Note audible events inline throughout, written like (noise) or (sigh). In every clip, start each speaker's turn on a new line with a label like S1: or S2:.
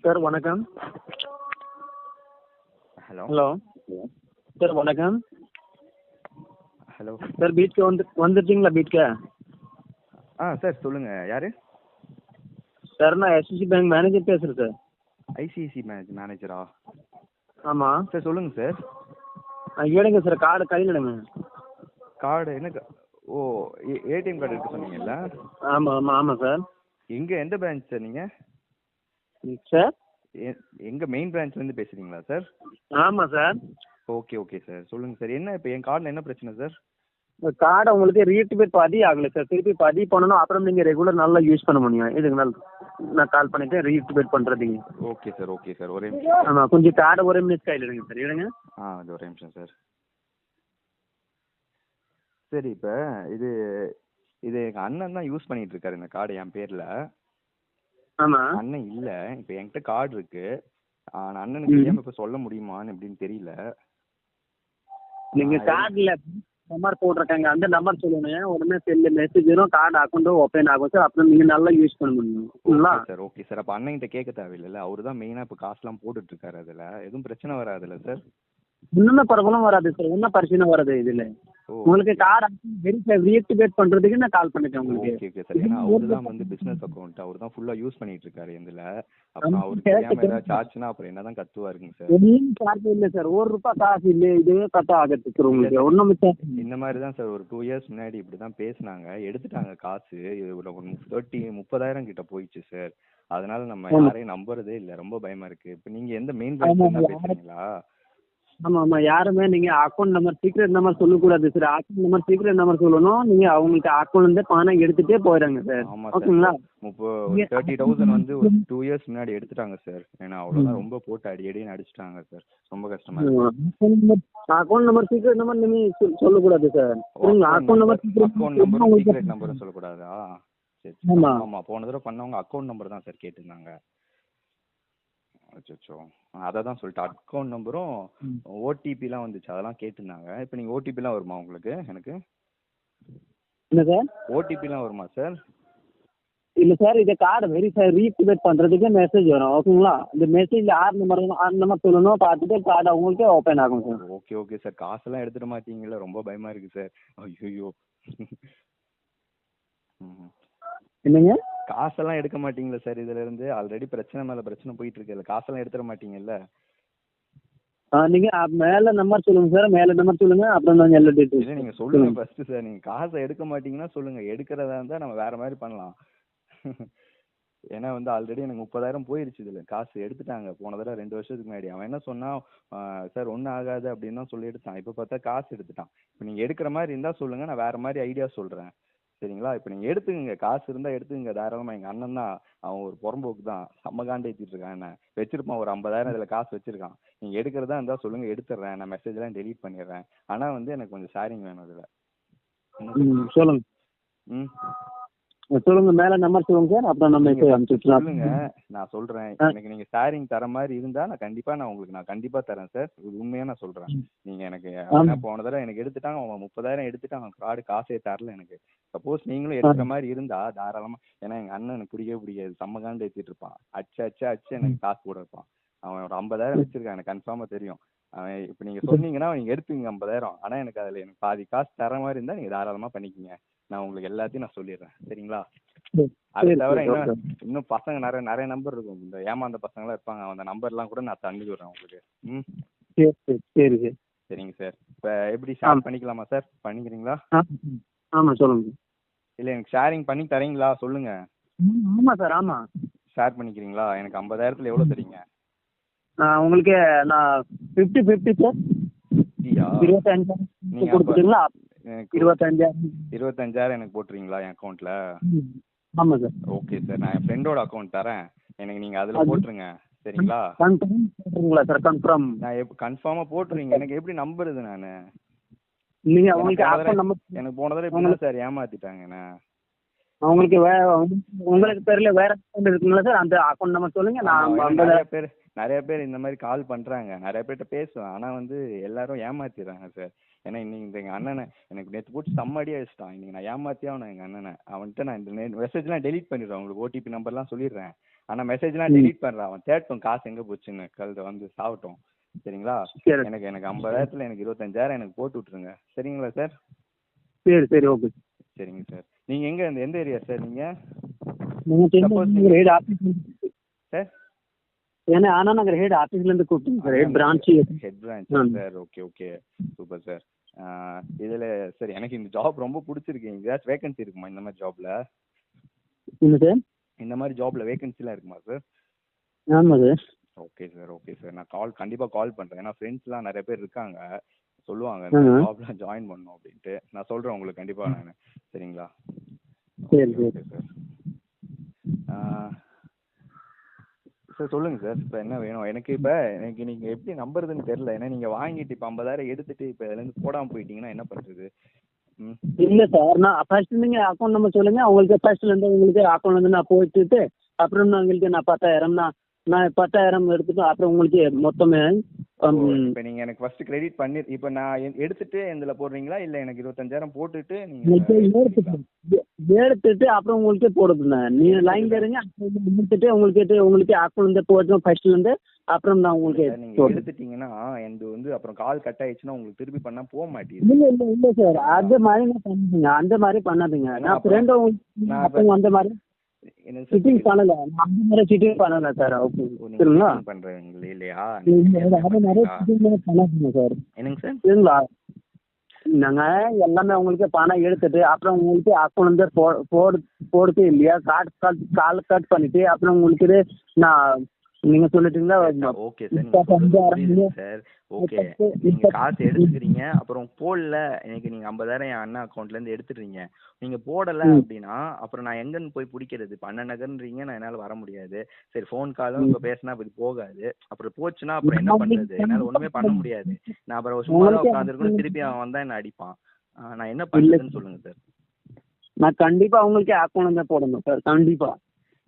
S1: Sir வணக்கம்.
S2: Hello.
S1: Hello. Sir வணக்கம்.
S2: Hello.
S1: Sir பீச்சுக்கு வந்து வந்துட்டீங்களா பீச்சுக்கு
S2: ஆ சார் சொல்லுங்க. யாரு?
S1: சார் நான் எஸ்எஸ்சி பேங்க் மேனேஜர் பேசுகிறேன் சார்.
S2: ஐசிஐசி மேனேஜ் மேனேஜரா
S1: ஆமாம்
S2: சார் சொல்லுங்க சார்.
S1: எடுங்க சார். கார்டு கையில் எடுங்க.
S2: கார்டு என்ன கா- ஓ ஏடிஎம் கார்டு இருக்கு சொன்னீங்கல்ல?
S1: ஆமாம் ஆமாம் ஆமாம் சார்.
S2: எங்க எந்த பிரான்ச் சார் நீங்க?
S1: சார்.
S2: எங்க மெயின் பிரான்ச்லேருந்து பேசுறீங்களா சார்?
S1: ஆமாம் சார்.
S2: Okay okay sir. சொல்லுங்க சார். என்ன இப்போ என் கார்டில் என்ன பிரச்சனை சார்?
S1: கார்டை உங்களுக்கு ரீஆக்டிவேட் பதிவு ஆகலை சார். திருப்பி பதிவு பண்ணணும். அப்புறம் நீங்கள் ரெகுலர் நல்லா யூஸ் பண்ண முடியும். இதுக்கு நான் நான் கால் பண்ணிட்டு ரீஆக்டிவேட் பண்ணுறதுங்க
S2: ஓகே சார். Okay sir. ஒரே நிமிஷம்.
S1: ஆமாம் கொஞ்சம் கார்டை ஒரே மினிட் கையில் எடுங்க சார். எடுங்க
S2: ஆ அது ஒரே நிமிஷம் சார். சரி இப்போ இது இது எங்கள் அண்ணன் தான் யூஸ் பண்ணிட்டு இருக்காரு இந்த கார்டு என் பேரில். அண்ணன் இல்ல. இப்ப என்கிட்ட கார்டு இருக்கு. நான் அண்ணனுக்கு
S1: ம்.
S2: ஏன் இப்ப சொல்ல முடியுமான்னு எப்படின்னு தெரியல.
S1: நீங்கள்
S2: ஆ,
S1: கார்டில் நம்பர் போட்டிருக்காங்க. அந்த நம்பர் சொல்லணும் உடனே செல்லு மெசேஜ் வரும். கார்டு அக்கௌண்ட்டும் ஓப்பன் ஆகும் சார் அப்புறம் நீங்கள் நல்லா யூஸ் பண்ண முடியும்.
S2: சார் ஓகே சார் அப்ப அண்ணன்கிட்ட கேட்க தேவையில்லைல்ல. அவரு தான் மெயினா இப்ப காசுலாம் போட்டுட்டு இருக்காரு அதுல. எதுவும் பிரச்சனை வராதுல்ல சார்
S1: ஒன்றுமே ப்ராப்ளம் வராது சார் ஒன்றும் பிரச்சனை வராது இதில்? உங்களுக்கு கார்டு வெரிஃபை ரீஆக்டிவேட் பண்ணுறதுக்கு நான் கால் பண்ணிட்டேன் உங்களுக்கு.
S2: ஓகே ஓகே சார் ஏன்னா அவரு தான் வந்து பிசினஸ் அக்கௌண்ட் அவர் தான் ஃபுல்லா யூஸ் பண்ணிட்டு இருக்காரு இதுல. அப்புறம் அவருக்கு
S1: correct,
S2: தெரியாம
S1: correct.
S2: ஏதாச்சும் ஆச்சுன்னா அப்புறம் என்னதான் கத்துவாருங்க சார்
S1: ஒன்றும் சார்ஜ் இல்லை சார் ஒரு ரூபாய் காசு இல்லை இதுவே கட்ட ஆகிறது சார் உங்களுக்கு. ஒன்றும்
S2: இந்த மாதிரி தான் சார் ஒரு டூ இயர்ஸ் முன்னாடி இப்படி தான் பேசுனாங்க. எடுத்துட்டாங்க காசு. இது ஒரு தேர்ட்டி முப்பதாயிரம் கிட்ட போயிடுச்சு சார் அதனால நம்ம. யாரையும் நம்புறதே இல்லை. ரொம்ப பயமா இருக்கு. இப்போ நீங்க எந்த மெயின்
S1: ஆமா.
S2: பேசுறீங்களா?
S1: ஆமாம் ஆமாம் யாருமே நீங்கள் அக்கௌண்ட் நம்பர் சீக்ரெட் நம்பர் சொல்லக்கூடாது sir account number secret number சொல்லணும். நீங்கள் அவங்களுக்கு அக்கௌண்ட்லேருந்து பணம் எடுத்துகிட்டே போயிடுறாங்க சார்
S2: ஆமா
S1: ஓகேங்களா?
S2: சார்
S1: நீங்க-
S2: தேர்ட்டி தௌசண்ட் வந்து ஒரு டூ இயர்ஸ் முன்னாடி எடுத்துட்டாங்க சார் ஏன்னா அவ்வளோதான் ரொம்ப போட்டு அடி அடின்னு அடிச்சிட்டாங்க சார் ரொம்ப கஷ்டமா
S1: அக்கௌண்ட் நம்பர் சீக்ரெட் நம்பர் நீங்கள் சொல்லக்கூடாது sir account number
S2: account number
S1: secret
S2: நம்பரும் சொல்லக்கூடாதா? சரி சரி.
S1: ஆமா.
S2: ஆமா போன தடவை பண்ணவங்க அக்கௌண்ட் நம்பர் தான் சார் கேட்டிருந்தாங்க. அச்சோ அதை தான் சொல்லிட்டு அக்கௌண்ட் நம்பரும். ஓடிபிலாம் வந்துச்சு. அதெல்லாம் கேட்டிருந்தாங்க. இப்போ நீங்கள் ஓடிபிலாம் வருமா உங்களுக்கு? எனக்கு?
S1: என்ன சார்
S2: ஓடிபிலாம் வருமா சார்
S1: இல்லை சார் இதை கார்டு வெரிஃபை ரீஆக்டிவேட் பண்ணுறதுக்கு மெசேஜ் வரும். ஓகேங்களா இந்த மெசேஜில் ஆறு நம்பர் ஆறு நம்பர் சொல்லணும். பார்த்துட்டு கார்டு அவங்களுக்கே ஓப்பன் ஆகும் சார்
S2: ஓகே ஓகே சார் காசெல்லாம் எடுத்துட மாட்டீங்களா ரொம்ப பயமா இருக்கு சார் ஐயோ
S1: என்னங்க?
S2: காசெல்லாம் எடுக்க மாட்டீங்களா சார் இதுல இருந்து ஆல்ரெடி பிரச்சனை மேல பிரச்சனை போயிட்டு இருக்குல்ல காசெல்லாம் எடுத்துட மாட்டீங்கல்ல?
S1: நீங்கள் மேலே நம்பர் சொல்லுங்கள் சார். மேலே நம்பர் சொல்லுங்கள் அப்புறம் நாங்கள் எல்லா டீட்டெயில்ஸ்
S2: நீங்க சொல்லுங்க ஃபர்ஸ்ட் சார். நீங்க காசை எடுக்க மாட்டீங்கன்னா சொல்லுங்க. எடுக்கிறதா இருந்தா நம்ம வேற மாதிரி பண்ணலாம். (laughs) ஏன்னா வந்து ஆல்ரெடி எனக்கு முப்பதாயிரம் போயிருச்சு இதுல. காசு எடுத்துட்டாங்க. போன தடவை ரெண்டு வருஷத்துக்கு முன்னாடி. அவன் என்ன சொன்னா சார் ஒன்றும் ஆகாது அப்படின்னு தான் சொல்லி எடுத்தான். இப்போ பார்த்தா காசு எடுத்துட்டான். இப்போ நீங்க எடுக்கிற மாதிரி இருந்தா சொல்லுங்க. நான் வேற மாதிரி ஐடியா சொல்றேன். சரிங்களா? இப்போ நீங்க எடுத்துக்கங்க. காசு இருந்தா எடுத்துக்கங்க. தாராளமா எங்க அண்ணன் தான். அவன் ஒரு புறம்போக்கு தான். செம்ம காண்டு ஏத்திட்டு இருக்கான் என்ன? வச்சிருப்பான். ஒரு ஐம்பதாயிரம் இதுல காசு வச்சிருக்கான். நீங்க எடுக்கிறதா இருந்தா சொல்லுங்க. எடுத்துடுறேன் நான் மெசேஜ் எல்லாம் டெலீட் பண்ணிடுறேன். ஆனா வந்து எனக்கு கொஞ்சம் ஷேரிங் வேணும் இதுல
S1: ம் சொல்லுங்கள்
S2: ம்.
S1: சொல்லுங்கள் மேலே நம்பர் சொல்லுங்கள் சார்? அப்புறம் நம்ம
S2: சொல்லுங்க நான் சொல்றேன். எனக்கு நீங்க ஷேரிங் தர மாதிரி இருந்தா நான் கண்டிப்பா நான் உங்களுக்கு நான் கண்டிப்பா தரேன் சார். இது உண்மையா நான் சொல்றேன். நீங்க எனக்கு போன தடவை எனக்கு எடுத்துட்டாங்க அவன் முப்பதாயிரம் எடுத்துட்டான் அவன் ஃப்ராடு காசே தரல எனக்கு. சப்போஸ் நீங்களும் எடுக்கிற மாதிரி இருந்தா தாராளமா ஏன்னா எங்க அண்ணன் எனக்கு பிடிக்கவே பிடிக்காது. செம்ம காண்டு ஏத்திட்டு இருப்பான். அச்சு அச்சு அச்சு எனக்கு காசு போட வைப்பான். அவன் ஒரு ஐம்பதாயிரம் வச்சிருக்கான் எனக்கு கன்ஃபார்மா தெரியும். அவன் இப்போ நீங்க சொன்னீங்கன்னா நீங்க எடுத்துங்க ஐம்பதாயிரம். ஆனா எனக்கு அதுல எனக்கு பாதி காசு தர மாதிரி இருந்தா நீங்க தாராளமா பண்ணிக்கங்க. நான் உங்களுக்கு எல்லாத்தையும் நான் சொல்லிடுறேன். சரிங்களா? அது தவிர இன்னும். இன்னும் பசங்க நிறைய நிறைய நம்பர் இருக்கும். இந்த ஏமாந்த பசங்களாம் இருப்பாங்க. அந்த நம்பர்லாம் கூட நான் தண்ணி விடுறேன் உங்களுக்கு. ம்?
S1: சரி சரி சரி சார்.
S2: சரிங்க சார். இப்போ எப்படி. ஷேர் பண்ணிக்கலாமா சார்? பண்ணிக்கிறீங்களா?
S1: ஆமாம் சொல்லுங்கள்
S2: இல்லை எனக்கு ஷேரிங் பண்ணி தரீங்களா? சொல்லுங்க.
S1: ஆமாம் சார் ஆமாம்
S2: ஷேர் பண்ணிக்கிறீங்களா? எனக்கு ஐம்பதாயிரத்துல எவ்வளோ தரீங்க?
S1: உங்களுக்கு நான் ஃபிஃப்டி ஃபிஃப்டி சார்
S2: நீங்க
S1: கொடுத்துட்டீங்களா? இருபத்தஞ்சாயிரம்.
S2: இருபத்தஞ்சாயிரம் எனக்கு போட்டுறீங்களா என் அக்கௌண்ட்ல.
S1: ஆமாம் சார்.
S2: ஓகே சார் நான் என் ஃப்ரெண்டோட அக்கௌண்ட் தரேன். எனக்கு நீங்க அதுல
S1: அது-
S2: போட்டுருங்க. சரிங்களா?
S1: கன்ஃபார்ம் போட்டுருங்களா சார் கன்ஃபார்ம்
S2: நான் எப் கன்ஃபார்மா போட்டுருங்க எனக்கு எப்படி நம்புறது நான்?
S1: நீங்கள் அவங்களுக்கு நம்பர்
S2: எனக்கு போன தடவை இப்படி தான் சார் ஏமாத்திட்டாங்க என்ன?
S1: அவங்களுக்கு வே உங்களுக்கு பேரில் வேற அக்கௌண்ட் இருக்குங்களா சார் அந்த அக்கௌண்ட் நம்பர் சொல்லுங்கள் நான்
S2: நிறைய பேர் நிறைய பேர் இந்த மாதிரி கால் பண்றாங்க. நிறைய பேர்கிட்ட பேசுவேன். ஆனா வந்து எல்லாரும் ஏமாத்திடுறாங்க சார் ஏன்னா இன்னைக்கு இந்த எங்க அண்ணனை எனக்கு நேற்று போட்டு செம்ம அடி அடிச்சிட்டான் இன்னைக்கு நான் ஏமாத்தியே அவனை எங்க அண்ணனை. அவன்கிட்ட நான் இந்த மெசேஜ்லாம் டெலீட் பண்ணிடுறேன். உங்களுக்கு ஓடிபி நம்பர்லாம் சொல்லிடுறேன். ஆனா மெசேஜ்லாம். டெலீட் பண்றான் அவன் தேடட்டும் காசு எங்க போச்சுன்னு. கழுத வந்து சாவட்டும். சரிங்களா?
S1: சரி.
S2: எனக்கு எனக்கு ஐம்பதாயிரத்துல எனக்கு இருபத்தஞ்சாயிரம் எனக்கு போட்டு விட்டுருங்க. சரிங்களா சார்?
S1: சரி சரி ஓகே.
S2: சரிங்க சார். நீங்க எங்க எந்த ஏரியா சார் நீங்க?
S1: நீங்கள்
S2: சார்?
S1: ஏன்னா அண்ணா நகர் ஹெட் ஆஃபீஸ்லேருந்து கூப்பிட்டுங்க sir head branch
S2: head branch. Sir okay okay super sir இதுல சார் எனக்கு இந்த ஜாப் ரொம்ப பிடிச்சிருக்கு. ஏதாச்சும் வேகன்சி இருக்குமா இந்த மாதிரி ஜாப்ல
S1: என்ன சார்
S2: இந்த மாதிரி ஜாப்ல வேகன்சிலாம் இருக்குமா சார்
S1: ஆமாம் sir
S2: okay sir okay sir நான் கால் கண்டிப்பா கால் பண்றேன். ஏன்னா ஃப்ரெண்ட்ஸ்லாம் நிறைய பேர் இருக்காங்க. சொல்லுவாங்க
S1: ஆஹா.
S2: ஜாப்லாம் ஜாயின் பண்ணணும் அப்படின்ட்டு. நான் சொல்றேன் உங்களுக்கு கண்டிப்பா நான். சரிங்களா?
S1: சரி,
S2: ஓகே
S1: சரி.
S2: சார் சொல்லுங்கள் சொல்லுங்க சார் இப்போ என்ன வேணும்? எனக்கு இப்போ எனக்கு நீங்க எப்படி நம்புறதுன்னு தெரியல. ஏன்னா நீங்க வாங்கிட்டு இப்போ ஐம்பதாயிரம் எடுத்துட்டு இப்போ இதுலேருந்து போடாம போயிட்டீங்கன்னா என்ன பண்றது? ம்.
S1: இல்லை சார் நான் ஃபர்ஸ்ட் நீங்கள் அக்கௌண்ட் நம்பர் சொல்லுங்கள் உங்களுக்கு ஃபர்ஸ்ட்லேருந்து உங்களுக்கு அக்கௌண்ட்லேருந்து நான் போட்டுட்டு அப்புறம் நான் உங்களுக்கு நான் பத்தாயிரம் நான் நான் பத்தாயிரம் எடுத்துட்டு அப்புறம் உங்களுக்கு மொத்தமே ஹம்,
S2: இப்போ நீங்க எனக்கு ஃபர்ஸ்ட் கிரெடிட் பண்ணி இப்போ நான் எடுத்துட்டு இதுல போடுறீங்களா? இல்ல எனக்கு இருபத்தஞ்சாயிரம் போட்டுட்டு
S1: உங்களுக்கு
S2: நீங்க
S1: எடுத்துட்டு அப்புறம் உங்களுக்கே போடுதுண்ணே நீங்கள் லைன்ல இருங்க எடுத்துட்டு உங்களுக்கு உங்களுக்கு அக்கௌண்ட் போட்டு ஃபர்ஸ்ட்லேருந்து அப்புறம் நான் உங்களுக்கு
S2: நீங்க எடுத்துட்டீங்கன்னா எனக்கு வந்து அப்புறம் கால் கட் ஆயிடுச்சுன்னா உங்களுக்கு திருப்பி பண்ணா போக மாட்டேங்குது.
S1: இல்லை இல்லை இல்லை சார் அந்த மாதிரி பண்ணாதீங்க. அந்த மாதிரி பண்ணாதீங்க.
S2: நான்
S1: ஃப்ரெண்டு அப்போ அந்த மாதிரி சிட்டிங் பண்ணல. நான் மாதிரி சிட்டிங் பண்ணல சார் ஓகே சரிங்களா?
S2: இல்லையா?
S1: நீங்க அது மாதிரி சிட்டிங் பண்ணாதீங்க சார்.
S2: என்னங்க சார்?
S1: சரிங்களா? நாங்க எல்லாமே உங்களுக்கு பணம் எடுத்துட்டு அப்புறம் உங்களுக்கு அக்கௌண்ட் போ போடு போடுது இல்லையா? கார்டு கால் கால் கட் பண்ணிட்டு அப்புறம் உங்களுக்கு நான் நீங்க சொல்லிட்டீங்களா?
S2: ஓகே சார் ஓகே நீங்க காசு எடுத்துக்கிறீங்க. அப்புறம் போடல. எனக்கு நீங்க ஐம்பதாயிரம் என் அண்ணன் அக்கௌண்ட்ல இருந்து எடுத்துடுறீங்க நீங்க போடல. அப்படின்னா அப்புறம் நான் எங்கன்னு போய் பிடிக்கிறது? இப்போ அண்ணன் நகர்ன்றீங்க நான் என்னால வர முடியாது. சரி ஃபோன் காலும் இப்போ பேசினா இது போகாது. அப்புறம் போச்சுன்னா அப்புறம் என்ன பண்றது? என்னால ஒண்ணுமே பண்ண முடியாது. நான் அப்புறம் சும்மா உட்காந்துருக்கணும் திருப்பி அவன் வந்தா என்ன அடிப்பான்? நான் என்ன பண்றதுன்னு சொல்லுங்க சார்
S1: நான் கண்டிப்பா உங்களுக்கு அக்கௌண்ட் தான் போடணும் சார் கண்டிப்பா.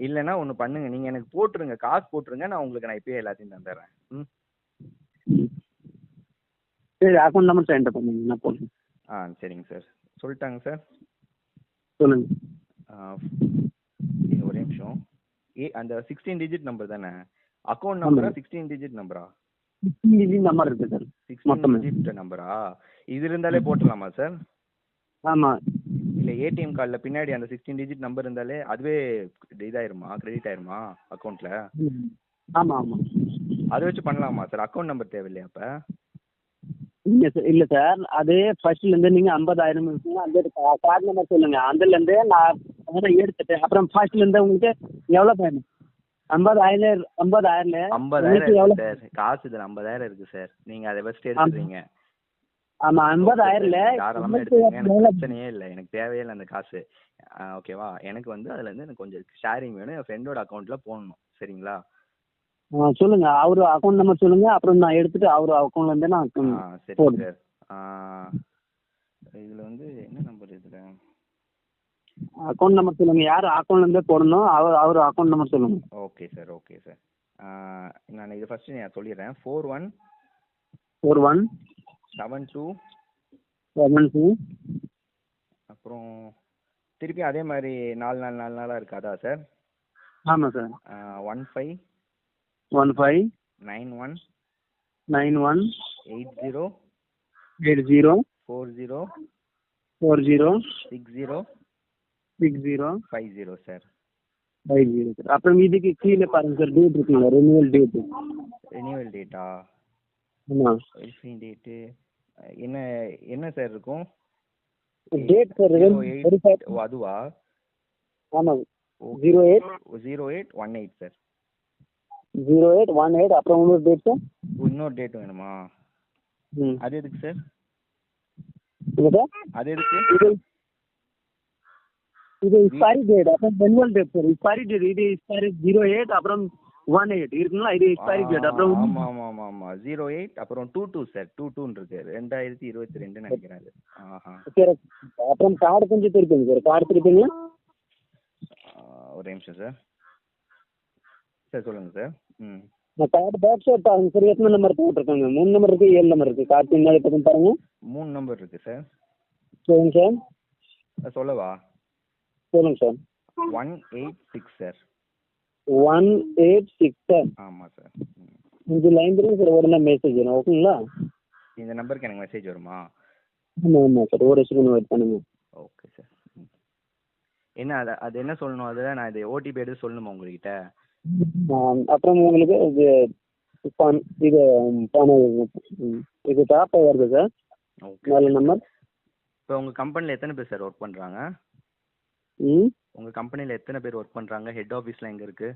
S2: இல்லைன்னா ஒண்ணு பண்ணுங்க. நீங்க எனக்கு போட்டுருங்க. காசு போட்டுருங்க. நான் உங்களுக்கு நான் இப்பயே எல்லாத்தையும் தந்துடுறேன். ம்?
S1: சரி அக்கௌண்ட் நம்பர் சென்ட் பண்ணுங்க நான் போடுறேன்
S2: ஆ சரிங்க சார். சொல்லிட்டாங்க சார்.
S1: சொல்லுங்க.
S2: ஒரே நிமிஷம். ஏ அந்த சிக்ஸ்டீன் டிஜிட் நம்பர் தானே? அக்கௌண்ட். நம்பரா சிக்ஸ்டீன் டிஜிட் நம்பரா
S1: நம்பர் இருக்கு சார்.
S2: சிக்ஸ்டீன். டிஜிட் நம்பரா இது இருந்தாலே போட்டுடலாமா சார்?
S1: ஆமா.
S2: இல்ல ஏடிஎம் கார்டில் பின்னாடி அந்த சிக்ஸ்டீன் டிஜிட் நம்பர் இருந்தாலே அதுவே இதாயிருமா? கிரெடிட் ஆயிருமா அக்கௌண்ட்ல
S1: ம். ஆமா ஆமா.
S2: அதை வச்சு பண்ணலாமா சார் அக்கௌண்ட் நம்பர் தேவையில்லையா அப்ப?
S1: இல்ல சார் இல்ல சார் அதே ஃபர்ஸ்ட்ல இருந்து நீங்க ஐம்பதாயிரம் இருக்குங்க அந்த கார்டு நம்பர் சொல்லுங்க. அதுல இருந்து நான் எடுத்துட்டேன் அப்புறம் ஃபர்ஸ்ட்ல இருந்து உங்களுக்கு எவ்வளவு வேணும் ஐம்பதாயிரம்
S2: ஐம்பதாயிரம் இருக்கு சார் காசு இதுல ஐம்பதாயிரம் இருக்கு சார் நீங்க அதை ஃபர்ஸ்ட் எடுத்துறீங்க
S1: ஆமா ஐம்பதாயிரம்ல
S2: பிரச்சனையே இல்லை எனக்கு தேவையே இல்லை அந்த காசு. ஓகேவா? எனக்கு வந்து அதுல இருந்து எனக்கு கொஞ்சம் ஷேரிங் வேணும். என் ஃப்ரெண்டோட அக்கௌண்ட்ல போடணும் சரிங்களா?
S1: சொல்லுங்க. அவரு அக்கௌண்ட் நம்பர் சொல்லுங்க. அப்புறம் நான் எடுத்துட்டு அவரு அக்கௌண்ட்ல இருந்து நான்
S2: சரி. சார் இதுல வந்து என்ன நம்பர் இதுல?
S1: அக்கௌண்ட் நம்பர் சொல்லுங்க. யார் அக்கௌண்ட்ல இருந்தே போடணும். அவர் அவர் அக்கௌண்ட் நம்பர் சொல்லுங்க.
S2: ஓகே சார் ஓகே சார் நான் இது ஃபர்ஸ்ட் நான் சொல்லிடுறேன். Four one
S1: four one
S2: seven two
S1: seven two
S2: அப்புறம் திருப்பி அதே மாதிரி நாலு நாலு நாலு நாளாக இருக்காதா சார்
S1: ஆமாம் sir
S2: one five
S1: one five
S2: nine one
S1: nine one
S2: eight zero
S1: eight zero
S2: four zero
S1: four zero
S2: six zero
S1: six zero
S2: five zero sir
S1: five zero sir அப்புறம் இதுக்கு கீழே பாருங்க சார் டேட் இருக்குங்களா? ரெனியூவல் டேட்
S2: ரினியூவல் டேட்டா
S1: ஆமாம்
S2: verifying date என்ன என்ன sir இருக்கும்?
S1: Date sir
S2: ஓ அதுவா?
S1: ஆமாம் zero eight
S2: zero eight one eight sir
S1: zero eight one eight அப்புறம் இன்னொரு டேட் சார்
S2: இன்னொரு டேட் வேணுமா? அது எதுக்கு சார் அது எதுக்கு?
S1: இது எக்ஸ்பைரி டேட் அப்புறம் renewal date sir expiry date இது எக்ஸ்பைரி ஜீரோ எயிட் அப்புறம் ஒன் எயிட் இருக்குங்களா? இது எக்ஸ்பைரி டேட் அப்புறம்
S2: ஆமா ஆமா ஆமா ஆமா. ஜீரோ எயிட் அப்புறம் டூ டூ சார் டூ டூன்னு இருக்கு. ரெண்டாயிரத்தி இருபத்தி ரெண்டு நினைக்கிறேன்
S1: சரி அப்புறம் கார்டு கொஞ்சம் திருப்பிங்க சார் கார்டு திருப்பிங்க
S2: ஒரு நிமிஷம் சார் சார் சொல்லுங்க சார் ம்.
S1: கார்டு பேக் சைட் பாருங்க சார் எத்தனை நம்பர் போட்டிருக்காங்க? மூணு நம்பர் இருக்கு ஏழு நம்பர் இருக்கு. கார்டு பின்னாடி பக்கம் பாருங்க.
S2: மூணு நம்பர் இருக்கு சார்
S1: சொல்லுங்க சார்
S2: சொல்லவா?
S1: சொல்லுங்க sir
S2: one eight six sir
S1: one eight six sir
S2: ஆமாம் சார்.
S1: இந்த லைன் தான் சார் உடனே மெசேஜ் வரும் ஓகேங்களா
S2: இந்த நம்பருக்கு எனக்கு மெசேஜ் வருமா?
S1: ஆமாம் ஆமாம் சார் ஒரு செகண்ட் வெயிட் பண்ணுங்க.
S2: Okay sir. என்ன அது அது என்ன சொல்லணும்? அதில் நான் இது ஓடிபி எடுத்து சொல்லணுமா உங்ககிட்ட?
S1: அப்புறம் உங்களுக்கு இது பண் இது பணம் இது டாப் வருது சார்
S2: ஓகே
S1: நம்பர்
S2: இப்போ உங்கள் கம்பெனியில் எத்தனை பேர் சார் ஒர்க் பண்ணுறாங்க உங்க கம்பெனில எத்தனை பேர் ஒர்க் பண்றாங்க? ஹெட் ஆபீஸ்ல எங்க இருக்கு?